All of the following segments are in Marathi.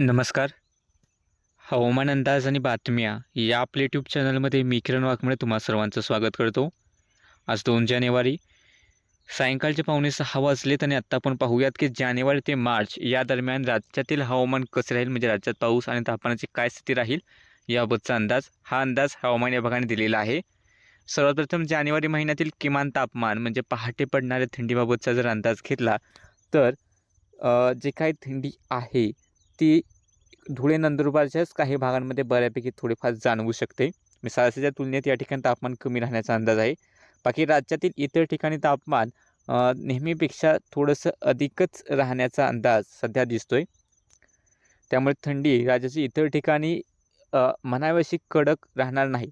नमस्कार. हवामान अंदाज आणि बातम्या या आपल्या यूट्यूब चॅनलमध्ये मी किरण वाघमळे तुम्हा सर्वांचं स्वागत करतो. आज दोन जानेवारी सायंकाळचे पावणे सहा वाजलेत आणि आत्ता आपण पाहूयात की जानेवारी ते मार्च या दरम्यान राज्यातील हवामान कसं राहील म्हणजे राज्यात पाऊस आणि तापमानाची काय स्थिती राहील याबाबतचा अंदाज हा अंदाज हवामान विभागाने दिलेला आहे. सर्वात प्रथम जानेवारी महिन्यातील किमान तापमान म्हणजे पहाटे पडणाऱ्या थंडीबाबतचा जर अंदाज घेतला तर जे काही थंडी आहे ती धुळे नंदुरबारच्याच काही भागांमध्ये बऱ्यापैकी थोडीफार जाणवू शकते. मी सरासरीच्या तुलनेत या ठिकाणी तापमान कमी राहण्याचा अंदाज आहे. बाकी राज्यातील इतर ठिकाणी तापमान नेहमीपेक्षा थोडंसं अधिकच राहण्याचा अंदाज सध्या दिसतो आहे त्यामुळे थंडी राज्याची इतर ठिकाणी म्हणाव्याशी कडक राहणार नाही.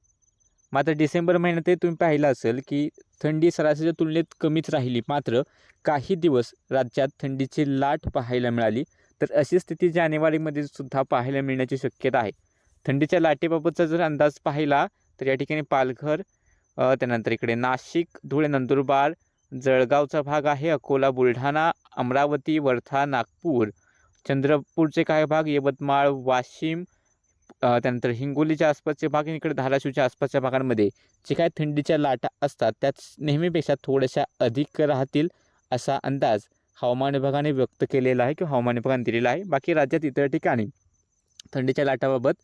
मात्र डिसेंबर महिन्यातही तुम्ही पाहिलं असेल की थंडी सरासरीच्या तुलनेत कमीच राहिली. मात्र काही दिवस राज्यात थंडीची लाट पाहायला मिळाली. तर अशी स्थिती जानेवारीमध्ये सुद्धा पाहायला मिळण्याची शक्यता आहे. थंडीच्या लाटेबाबतचा जर अंदाज पाहिला तर या ठिकाणी पालघर त्यानंतर इकडे नाशिक धुळे नंदुरबार जळगावचा भाग आहे अकोला बुलढाणा अमरावती वर्धा नागपूर. चंद्रपूरचे काही भाग यवतमाळ वाशिम त्यानंतर हिंगोलीच्या आसपासचे भाग आणि इकडे धाराशिवच्या आसपासच्या भागांमध्ये. जे काही थंडीच्या लाटा असतात त्याच नेहमीपेक्षा थोड्याशा अधिक राहतील असा अंदाज. हवामान विभागाने व्यक्त केलेला आहे किंवा हवामान विभागाने दिलेला आहे. बाकी राज्यात इतर ठिकाणी थंडीच्या लाटाबाबत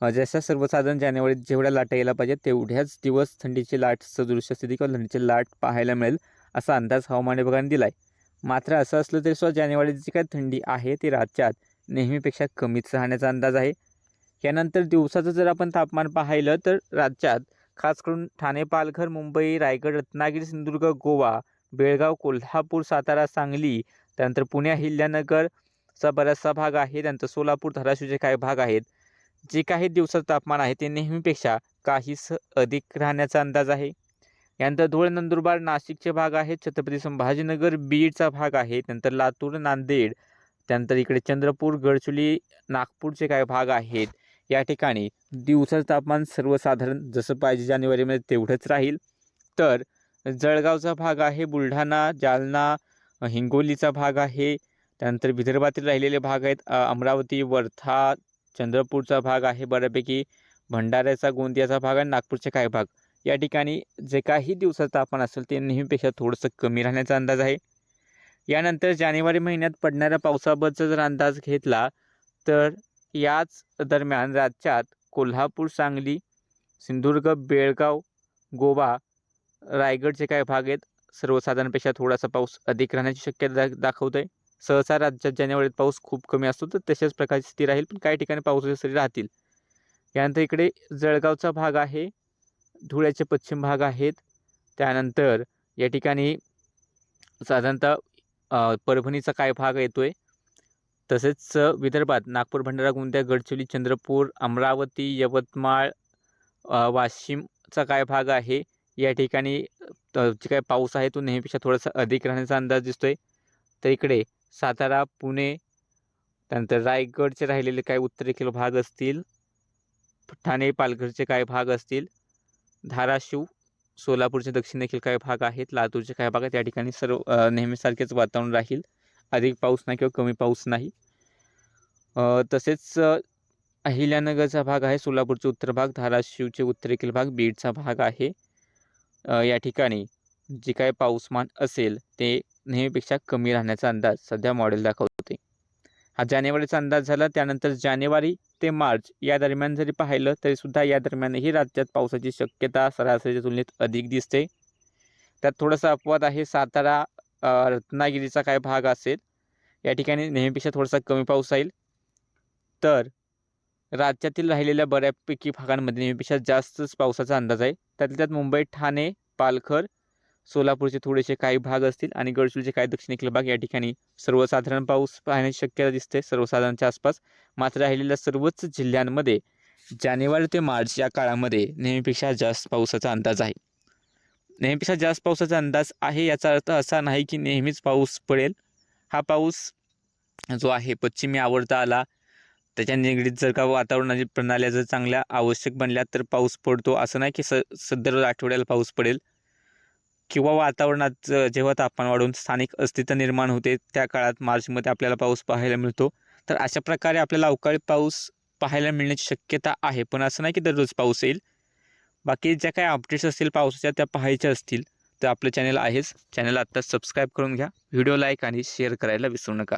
जशा सर्वसाधारण जानेवारीत जेवढ्या लाटा यायला पाहिजेत तेवढ्याच दिवस थंडीची लाट सदृश्य स्थिती किंवा थंडीची लाट पाहायला मिळेल असा अंदाज हवामान विभागाने दिला आहे मात्र असं असलं तरी सुद्धा जानेवारीत जी काय थंडी आहे ती राज्यात नेहमीपेक्षा कमीच राहण्याचा अंदाज आहे. यानंतर दिवसाचं जर आपण तापमान पाहिलं तर राज्यात खास करून ठाणे पालघर मुंबई रायगड रत्नागिरी सिंधुदुर्ग गोवा बेळगाव कोल्हापूर सातारा सांगली त्यानंतर पुणे हिल्ल्यानगरचा बराचसा भाग आहे. त्यानंतर सोलापूर धाराशिवचे काही भाग आहेत. जे काही दिवसाचं तापमान आहे ते नेहमीपेक्षा काहीस अधिक राहण्याचा अंदाज आहे. यानंतर धुळे नंदुरबार नाशिकचे भाग आहेत. छत्रपती संभाजीनगर बीडचा भाग आहे. त्यानंतर लातूर नांदेड त्यानंतर इकडे चंद्रपूर गडचुली नागपूरचे काही भाग आहेत. या ठिकाणी दिवसाचं तापमान सर्वसाधारण जसं पाहिजे जानेवारीमध्ये तेवढंच राहील. तर जळगावचा भाग आहे बुलढाणा जालना हिंगोलीचा भाग आहे. त्यानंतर विदर्भातील राहिलेले भाग आहेत अमरावती वर्धा चंद्रपूरचा भाग आहे बऱ्यापैकी भंडाऱ्याचा गोंदियाचा भाग आणि नागपूरचे काही भाग. या ठिकाणी जे काही दिवसाचं तापमान असेल ते नेहमीपेक्षा थोडंसं कमी राहण्याचा अंदाज आहे. यानंतर जानेवारी महिन्यात पडणाऱ्या पावसाबद्दलचा जर अंदाज घेतला तर याच दरम्यान राज्यात कोल्हापूर सांगली सिंधुदुर्ग बेळगाव गोवा रायगडचे काही भाग आहेत? सर्वसाधारणपेक्षा थोडासा पाऊस अधिक राहण्याची शक्यता दाखवत आहे सहसा राज्यात जानेवारीत पाऊस खूप कमी असतो तर तशाच प्रकारची स्थिती राहील पण काही ठिकाणी पावसाच्या सरी राहतील. यानंतर इकडे जळगावचा भाग आहे धुळ्याचे पश्चिम भाग आहेत. त्यानंतर या ठिकाणी साधारणतः परभणीचा काय भाग येतो आहे तसेच विदर्भात नागपूर भंडारा गोंदिया गडचिरोली चंद्रपूर अमरावती यवतमाळ वाशिमचा काय भाग आहे? या ठिकाणी जे काय पाऊस आहे तो नेहमीपेक्षा थोडासा अधिक राहण्याचा अंदाज दिसतोय. तर इकडे सातारा पुणे त्यानंतर रायगडचे राहिलेले काही उत्तरेकडील भाग असतील ठाणे पालघरचे काही भाग असतील धाराशिव सोलापूरचे दक्षिणेखील काही भाग आहेत लातूरचे काही भाग आहेत या ठिकाणी सर्व नेहमीसारखेच वातावरण राहील. अधिक पाऊस नाही किंवा कमी पाऊस नाही. तसेच अहिल्यानगरचा भाग आहे सोलापूरचे उत्तर भाग धाराशिवचे उत्तरेखील भाग बीडचा भाग आहे. या ठिकाणी जे काय पाऊसमान असेल ते नेहमीपेक्षा कमी राहण्याचा अंदाज सध्या मॉडेल दाखवते. हा जानेवारीचा अंदाज झाला त्यानंतर जानेवारी ते मार्च या दरम्यान जरी पाहिलं तरीसुद्धा या दरम्यानही राज्यात पावसाची शक्यता सरासरीच्या तुलनेत अधिक दिसते. त्यात थोडासा अपवाद आहे सातारा रत्नागिरीचा काय भाग असेल या ठिकाणी नेहमीपेक्षा थोडासा कमी पाऊस राहील तर राज्यातील राहिलेल्या बऱ्यापैकी भागांमध्ये नेहमीपेक्षा जास्तच पावसाचा अंदाज आहे. त्यातल्या त्यात मुंबई ठाणे पालघर सोलापूरचे थोडेसे काही भाग असतील आणि गडचिरोलीचे काही दक्षिणेकडील भाग या ठिकाणी सर्वसाधारण पाऊस पाहण्याची शक्यता दिसते सर्वसाधारणच्या आसपास. मात्र राहिलेल्या सर्वच जिल्ह्यांमध्ये जानेवारी ते मार्च या काळामध्ये नेहमीपेक्षा जास्त पावसाचा अंदाज आहे. नेहमीपेक्षा जास्त पावसाचा अंदाज आहे याचा अर्थ असा नाही की नेहमीच पाऊस पडेल. हा पाऊस जो आहे पश्चिमी आवर्ता आला त्याच्या निगडीत जर का वातावरणाची प्रणाल्या जर चांगल्या आवश्यक बनल्या तर पाऊस पडतो. असं नाही की स सदर आठवड्याला पाऊस पडेल. किंवा वातावरणात जेव्हा तापमान वाढून स्थानिक अस्तित्व निर्माण होते त्या काळात मार्चमध्ये आपल्याला पाऊस पाहायला मिळतो. तर अशा प्रकारे आपल्याला अवकाळी पाऊस पाहायला मिळण्याची शक्यता आहे. पण असं नाही की दररोज पाऊस येईल. बाकी ज्या काही अपडेट्स असतील पावसाच्या त्या पाहायच्या असतील तर आपलं चॅनल आहेच. चॅनल आत्ताच सबस्क्राईब करून घ्या. व्हिडिओ लाईक आणि शेअर करायला विसरू नका.